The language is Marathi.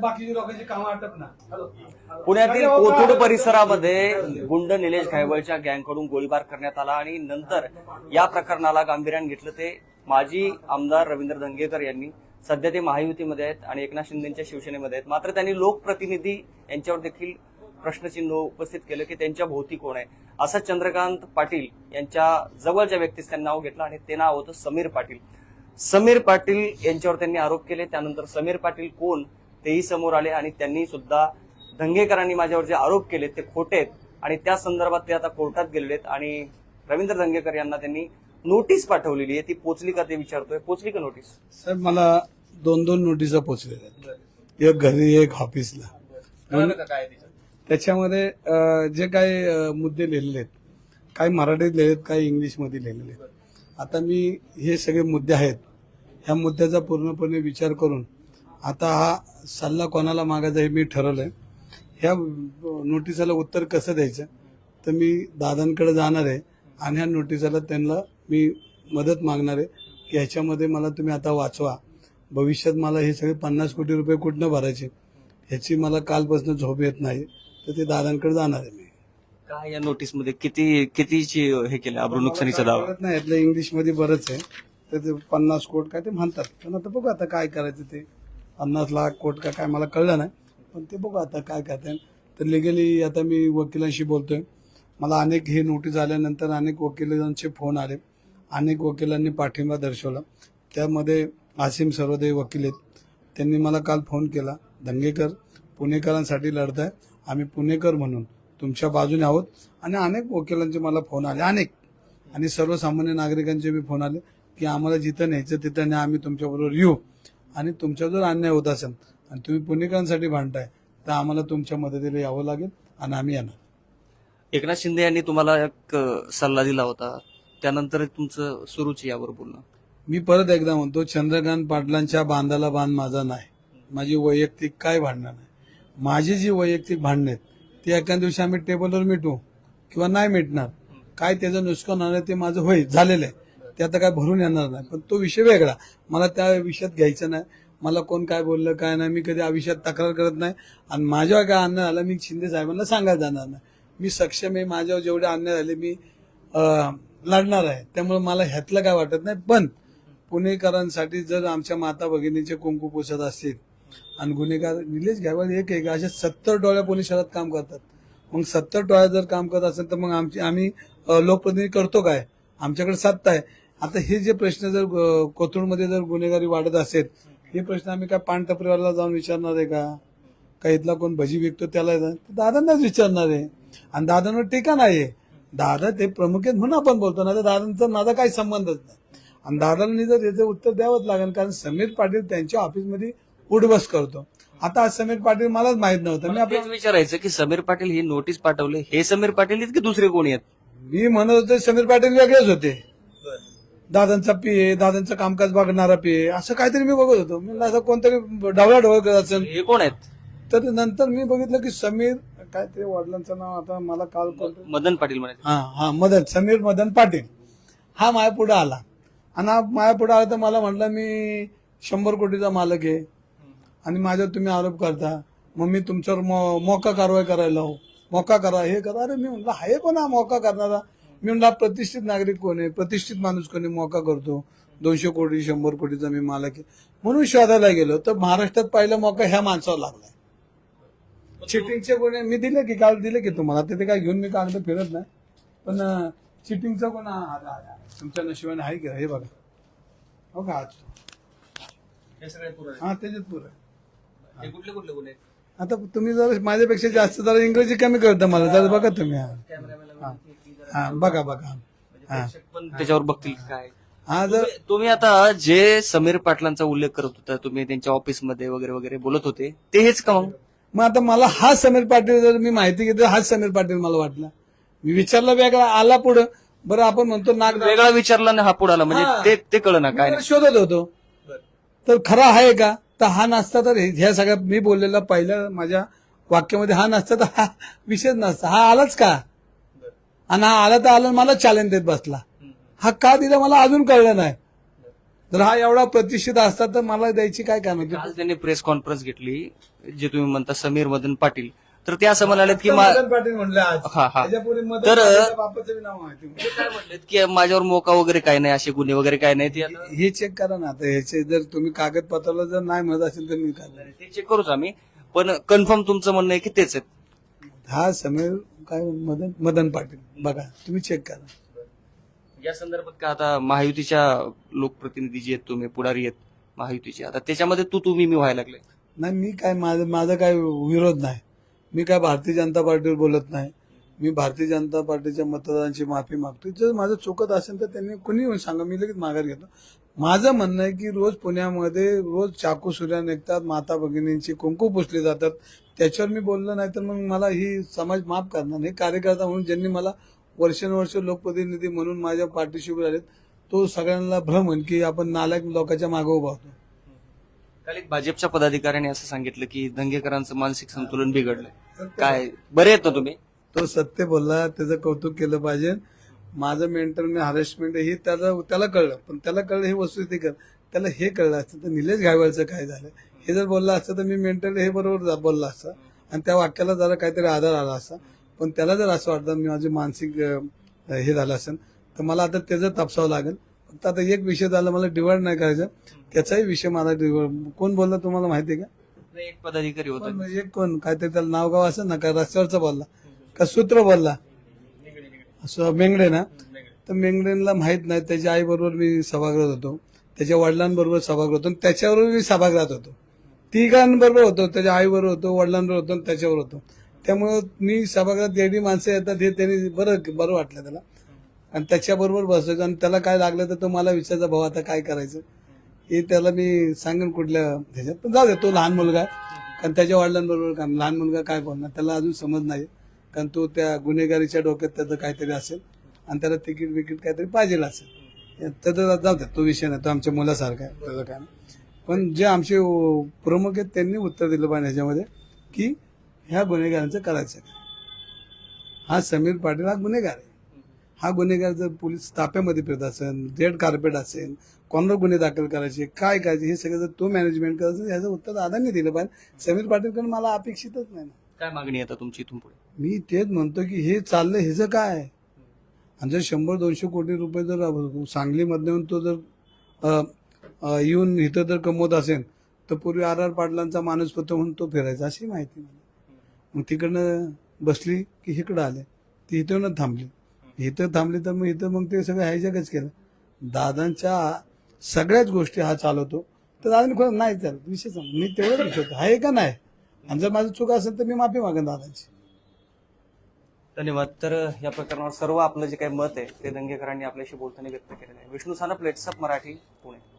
बाकीची लोकांची कामं आटप ना पुण्यातील कोथरूड परिसरामध्ये गुंड निलेश घायवळच्या गँगकडून गोळीबार करण्यात आला आणि नंतर या प्रकरणाला गांभीर्याने घेतलं ते माजी आमदार रवींद्र दंगेकर यांनी. सध्या ते महायुतीमध्ये आहेत आणि एकनाथ शिंदेच्या शिवसेनेमध्ये आहेत. मात्र त्यांनी लोकप्रतिनिधी यांच्यावर देखील प्रश्नचिन्ह उपस्थित केलं की त्यांच्या भोवती कोण आहे? असं चंद्रकांत पाटील यांच्या जवळच्या व्यक्तीच त्यांनी नाव घेतलं आणि ते नाव होतं समीर पाटील. समीर पाटील यांच्यावर त्यांनी आरोप केले. त्यानंतर समीर पाटील कोण? तेही समोर आले आणि त्यांनी सुद्धा दंगेकरांनी माझ्यावर जे आरोप केले ते खोटे आहेत. आणि त्या संदर्भात ते आता कोर्टात गेलेले आहेत. आणि रवींद्र दंगेकर यांना त्यांनी नोटीस पाठवलेली आहे. ती पोचली का ते विचारतोय. पोचली का नोटीस? साहेब मला दोन दोन नोटिसा पोचलेल्या आहेत. एक घरी एक ऑफिसला. काय त्याच्यामध्ये जे काही मुद्दे लिहिलेले आहेत काही मराठीत लिहिले आहेत काही इंग्लिशमध्ये लिहिलेले आहेत. आता मी हे सगळे मुद्दे आहेत ह्या मुद्द्याचा पूर्णपणे विचार करून आता हा सल्ला कोणाला मागायचा हे मी ठरवलंय. ह्या नोटिसाला उत्तर कसं द्यायचं? तर मी दादांकडे जाणार आहे आणि ह्या नोटिसाला त्यांना मी मदत मागणार आहे. की ह्याच्यामध्ये मला तुम्ही आता वाचवा. भविष्यात मला हे सगळे पन्नास कोटी रुपये कुठनं भरायचे? ह्याची मला कालपासून झोप येत नाही. तर ते दादांकडे जाणार आहे मी. काय या नोटीसमध्ये किती कितीची हे केलं? अब्रू नुकसानीचा दावा? नाही. यातलं इंग्लिशमध्ये बरंच आहे. तर ते पन्नास कोट काय ते म्हणतात. पण आता बघू आता काय करायचं ते. पन्नास लाख कोट का काय मला कळलं नाही. पण ते बघू आता काय करता तर लिगली आता मी वकिलांशी बोलतोय. मला अनेक हे नोटीस आल्यानंतर अनेक वकिलांचे फोन आले. अनेक वकिलांनी पाठिंबा दर्शवला. त्यामध्ये आसिम सर्वदे वकील आहेत. त्यांनी मला काल फोन केला. दंगेकर पुणेकरांसाठी लढताय. आम्ही पुणेकर म्हणून तुमच्या बाजूने आहोत. आणि अनेक वकिलांचे मला फोन आले. अनेक. आणि सर्वसामान्य नागरिकांचे बी फोन आले की आम्हाला जिथं न्यायचं तिथं न्या. आम्ही तुमच्याबरोबर येऊ. आणि तुमचा जर अन्याय होत असेल आणि तुम्ही पुणेकरांसाठी भांडताय तर आम्हाला तुमच्या मदतीला यावं लागेल आणि आम्ही येणार. एकनाथ शिंदे यांनी तुम्हाला एक सल्ला दिला होता. त्यानंतर तुमचं सुरूच यावर बोलणं. मी परत एकदा म्हणतो चंद्रकांत पाटलांच्या बांधाला बांध माझा नाही. माझी वैयक्तिक काय भांडणं नाही. माझी जी वैयक्तिक भांडणं आहेत ती एका दिवशी आम्ही टेबलवर मिटू किंवा नाही मिटणार. काय त्याचं नुकसान होणार ते माझं होईल झालेलं आहे. ते आता काय भरून येणार नाही. पण तो विषय वेगळा. मला त्या विषयात घ्यायचा नाही. मला कोण काय बोललं काय नाही मी कधी या विषयात तक्रार करत नाही. आणि माझ्यावर काय अन्याय झाला मी शिंदे साहेबांना सांगायला जाणार नाही. मी सक्षम आहे माझ्यावर जेवढे अन्याय झाले मी लढणार आहे. त्यामुळे मला ह्यातलं काय वाटत नाही. पण पुणेकरांसाठी जर आमच्या माता भगिनीचे कुंकू पोसत असतील आणि गुन्हेगार निलेश घ्यावा एक आहे असे सत्तर डोळ्या पोलीस शहरात काम करतात. मग सत्तर डोळ्या जर काम करत असेल तर मग आमची आम्ही लोकप्रतिनिधी करतो काय? आमच्याकडे सत्ता आहे. आता हे जे प्रश्न जर कोथरूडमध्ये जर गुन्हेगारी वाढत असेल हे प्रश्न आम्ही काय पानटपरीवाला जाऊन विचारणार आहे का? का इथला कोण भजी विकतो त्याला दादांनाच विचारणार आहे. आणि दादांवर टीका नाही दादा ते प्रमुख आहेत म्हणून आपण बोलतो ना तर दादांचा माझा काही संबंधच नाही. आणि दादांनी जर याचं उत्तर द्यावंच लागेल कारण समीर पाटील त्यांच्या ऑफिसमध्ये उठबस करतो. आता आज समीर पाटील मलाच माहीत नव्हतं. मी मला आपल्या तेच विचारायचं की समीर पाटील ही नोटीस पाठवले हे समीर पाटील आहेत की दुसरे कोणी आहेत? मी म्हणत होते समीर पाटील वेगळेच होते. दादांचा पीए दादांचं कामकाज बघणारा पीए असं काहीतरी मी बघत होतो. मी असं कोणतरी ढवळ करत असेल. हे कोण आहेत? तर नंतर मी बघितलं की समीर काय ते वडिलांचं नाव आता मला काल मदन पाटील म्हणायचे. हा हा मदन समीर मदन पाटील. हा माया पुढे आला. आणि हा माया पुढे आला तर मला म्हटलं मी शंभर कोटीचा मालक आहे. आणि माझ्यावर तुम्ही आरोप करता. मग मी तुमच्यावर मो- मोका कारवाई करायला लावू. मोका करा हे करा. अरे मी म्हटलं आहे कोण हा मोका करणारा? मी म्हटलं हा प्रतिष्ठित नागरिक कोण आहे? प्रतिष्ठित माणूस कोणी मोका करतो. दोनशे कोटी शंभर कोटीचा मी मालक म्हणून शोधायला गेलो. तर महाराष्ट्रात पहिला मोका ह्या माणसावर लागलाय. चिटिंगचे गुन्हे मी दिले की काल दिले की तुम्हाला. तिथे काय घेऊन मी कागद फिरत नाही. पण चिटिंगचा गुन्हा हा. तुमच्या नशिबाने आहे का हे बघा. हो का? आज हा त्याच्यात पुरं. कुठले कुठले गुन्हे? आता तुम्ही जर माझ्यापेक्षा जास्त जरा इंग्रजी कमी कळतं मला. जरा बघा तुम्ही. हा. हा. हा बघा बघा. हा. पण त्याच्यावर बघतील काय. हा जर तुम्ही- आता जे समीर पाटलांचा उल्लेख करत होता तुम्ही त्यांच्या ऑफिसमध्ये वगैरे वगैरे बोलत होते ते हेच का मग मग आता मला हा समीर पाटील जर मी माहिती घेतली हाच समीर पाटील मला वाटला. मी विचारला वेगळा आला पुढं. बरं आपण म्हणतो नाग वेगळा विचारला ना हा पुढाला म्हणजे हा. ते ते कळ ना काय शोधत होतो. तर खरा आहे का? तर हा नसता तर हे- ह्या सगळ्या मी बोललेला पहिल्या माझ्या वाक्यामध्ये हा नसता तर हा विषयच नसता हा आलाच का? आणि हा आला तर आला मला चॅलेंज देत बसला. हा का दिला मला अजून कळलं नाही. जर हा एवढा प्रतिष्ठित असता तर मला द्यायची काय काम माहिती त्यांनी प्रेस कॉन्फरन्स घेतली जे तुम्ही म्हणता समीर मदन पाटील. तर ते असं म्हणालेत की मा- मदन पाटील म्हणले आज. हा, हा. त्याच्यापूर्वी मदन तर- पाटीलच्या बापाचं बी नाव माहिती ते काय म्हणलेत की माझ्यावर मोका वगैरे काय नाही असे गुन्हे वगैरे काय नाही ते आता- हे चेक करा ना आता. ह्याचे जर तुम्ही कागदपत्राला जर नाही म्हणत असेल तर मी काय ते चेक करूच आम्ही. पण कन्फर्म तुमचं म्हणणं आहे की तेच आहेत. हा समीर काय मदन मदन पाटील. बघा तुम्ही चेक करा. या संदर्भात का आता महायुतीच्या लोकप्रतिनिधी जे आहेत तुम्ही पुढारी आहेत महायुतीचे आता त्याच्यामध्ये तू तुम्ही मी व्हायला लागले. नाही मी काय माझं माझा काय विरोध नाही. मी काय भारतीय जनता पार्टीवर बोलत नाही. मी भारतीय जनता पार्टीच्या मतदारांची माफी मागतो जर माझं चुकत असेल तर त्यांनी कुणी येऊन सांगा मी लगेच माघार घेतो. माझं म्हणणं आहे की रोज पुण्यामध्ये रोज चाकू सुऱ्या निघतात माता भगिनींची कुंकू पुसले जातात. त्याच्यावर मी बोललो नाही तर मग मला ही समाज माफ करणार नाही. कार्यकर्ता म्हणून ज्यांनी मला वर्षानुवर्ष लोकप्रतिनिधी म्हणून माझ्या पाठीशी उभे राहिलेत तो सगळ्यांना भ्रम होईल की आपण नालायक लोकांच्या मागे उभा होतो काल एक भाजपच्या पदाधिकाऱ्याने असं सांगितलं की दंगेकरांचं मानसिक संतुलन बिघडलंय. काय बरे आहेत ना तुम्ही? तो सत्य बोलला त्याचं कौतुक केलं पाहिजे. माझं मेंटर मी हॅरेसमेंट हे त्याला त्याला कळलं पण त्याला कळलं हे वस्तू कर. त्याला हे कळलं असतं तर निलेश घायवळचं काय झालं? हे जर बोललं असतं तर मी मेंटल हे बरोबर जा- बोललं असतं. आणि त्या वाक्याला जरा काहीतरी आधार आला असता. पण त्याला जर असं वाटतं मी माझी मानसिक हे झालं असेल तर मला आता त्याचं तापसावं लागेल. फक्त आता एक विषय झाला मला डिवाइड नाही करायचं. त्याचाही विषय मला डिवाइड कोण बोलला तुम्हाला माहिती आहे का? नाही, एक पदाधिकारी होता? पण एक कोण? काहीतरी त्याला नावगाव असं असेल ना का रस्त्यावरचा बोलला. का सूत्र बोलला? असं मेंगडे ना? तर मेंगडेला माहीत नाही. त्याच्या आई बरोबर मी सभागृहात होतो. त्याच्या वडिलांबरोबर सभागृहात होतो. आणि त्याच्याबरोबर मी सभागृहात होतो. तिघांबरोबर होतो. त्याच्या आई बरोबर होतो वडिलांबरोबर होतो आणि त्याच्यावर होतो. त्यामुळं मी सभागृहात एवढी माणसं येतात हे त्यांनी बरं बरं वाटलं त्याला. आणि त्याच्याबरोबर बसायचं. आणि त्याला काय लागलं तर तो मला विचारायचा भाऊ आता काय करायचं? हे त्याला मी सांगेन कुठल्या ह्याच्यात. पण जाऊ दे तो लहान मुलगा आहे. कारण त्याच्या वडिलांबरोबर काम लहान मुलगा काय बोलणार? त्याला अजून समज नाही. कारण तो त्या गुन्हेगारीच्या डोक्यात त्याचं काहीतरी असेल आणि त्याला तिकीट विकीट काहीतरी पाहिजे असेल. त्याचं जाऊ दे तो विषय नाही. तो आमच्या मुलासारखा आहे. त्याचं काय पण जे आमचे प्रमुख आहेत त्यांनी उत्तर दिलं पाहिजे ह्याच्यामध्ये की ह्या गुन्हेगारांचं करायचं काय हा समीर पाटील हा गुन्हेगार आहे. हा गुन्हेगार जर पोलीस ताप्यामध्ये फिरत असेल रेड कार्पेट असेल कोणावर गुन्हे दाखल करायचे काय करायचे हे सगळं जर तो मॅनेजमेंट करायचं ह्याचं उत्तर दादांनी दिलं पाहिजे. समीर पाटीलकडे मला अपेक्षितच नाही. ना काय मागणी आता तुमची इथून पुढे? मी तेच म्हणतो की हे चाललं ह्याचं काय? आहे? आणि जर शंभर दोनशे कोटी रुपये जर सांगलीमधनं येऊन तो जर अ, अ, येऊन इथं जर कमवत असेल तर पूर्वी आर आर पाटलांचा माणूस होता म्हणून तो फिरायचा अशी माहिती मला मग तिकडनं बसली की इकडं आले. ती इथूनच थांबली. इथं थांबली तर मग इथं मग ते सगळं हायजॅकच केलं. दादांच्या सगळ्याच गोष्टी हा चालवतो. तर दादाने कोण नाही चालत विषय सांग मी तेवढंच विचारतो आहे का नाही? आणि जर माझं चूक असेल तर मी माफी मागेन दादाची. धन्यवाद. तर या प्रकरणावर सर्व आपलं जे काही मत आहे ते दंगेकरांनी आपल्याशी बोलताना व्यक्त केलेलं आहे. विष्णू सानप लेट्सअप मराठी पुणे.